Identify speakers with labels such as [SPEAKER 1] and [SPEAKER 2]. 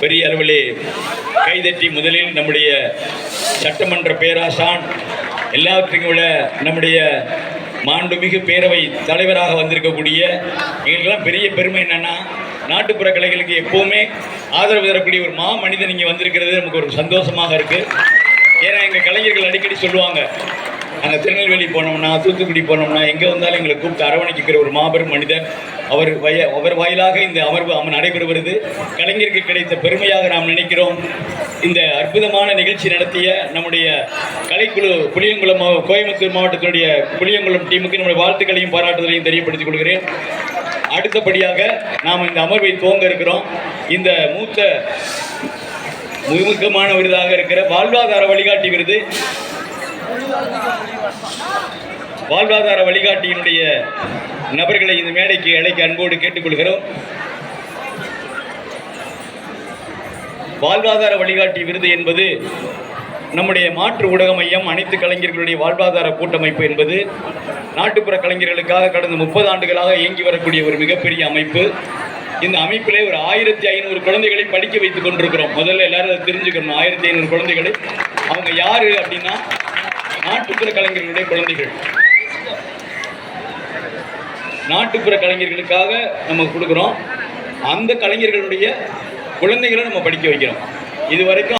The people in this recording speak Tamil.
[SPEAKER 1] பெரிய அளவிலே கைதட்டி முதலில் நம்முடைய சட்டமன்ற பேராசான் எல்லாவற்றையும் விட நம்முடைய மாண்புமிகு பேரவை தலைவராக வந்திருக்கக்கூடிய எங்களுக்கெல்லாம் பெரிய பெருமை என்னன்னா நாட்டுப்புற கலைகளுக்கு எப்போவுமே ஆதரவு தரக்கூடிய ஒரு மா மனிதன் இங்கே வந்திருக்கிறது. நமக்கு ஒரு சந்தோஷமாக இருக்கு. ஏன்னா எங்கள் கலைஞர்கள் அடிக்கடி சொல்லுவாங்க நாங்கள் திருநெல்வேலி போனோம்னா தூத்துக்குடி போனோம்னா எங்கே வந்தாலும் எங்களை கூப்பிட்டு அரவணைக்கிற ஒரு மாபெரும் மனிதன். அவர் வய அவர் வாயிலாக இந்த அமர்வு அம நடைபெறுவது கலைஞருக்கு கிடைத்த பெருமையாக நாம் நினைக்கிறோம். இந்த அற்புதமான நிகழ்ச்சி நடத்திய நம்முடைய கலைக்குழு புளியங்குளம் கோயம்புத்தூர் மாவட்டத்தினுடைய புளியங்குளம் டீமுக்கு நம்முடைய வாழ்த்துக்களையும் பாராட்டுதலையும் தெரியப்படுத்திக் கொள்கிறேன். அடுத்தபடியாக நாம் இந்த அமர்வை துவங்க இருக்கிறோம். இந்த மூத்த முழுமுக்கமான விருதாக இருக்கிற வாழ்வாதார வழிகாட்டி விருது. வாழ்வாதார வழிகாட்டியினுடைய நபர்களை இந்த மேடைக்கு அழைக்க அன்போடு கேட்டுக்கொள்கிறோம். வாழ்வாதார வழிகாட்டி விருது என்பது நம்முடைய மாற்று ஊடக மையம் அனைத்து கலைஞர்களுடைய வாழ்வாதார கூட்டமைப்பு என்பது நாட்டுப்புற கலைஞர்களுக்காக கடந்த முப்பது ஆண்டுகளாக இயங்கி வரக்கூடிய ஒரு மிகப்பெரிய அமைப்பு. இந்த அமைப்பிலே ஒரு ஆயிரத்தி ஐநூறு குழந்தைகளை படிக்க வைத்துக் கொண்டிருக்கிறோம். முதல்ல எல்லாரும் அதை தெரிஞ்சுக்கணும். ஆயிரத்தி ஐநூறு குழந்தைகளை. அவங்க யாரு அப்படின்னா நாட்டுப்புற கலைஞர்களுடைய குழந்தைகள். நாட்டுப்புற கலைஞர்களுக்காக நம்ம கொடுக்குறோம். அந்த கலைஞர்களுடைய குழந்தைகளை நம்ம படிக்க வைக்கிறோம். இது வரைக்கும்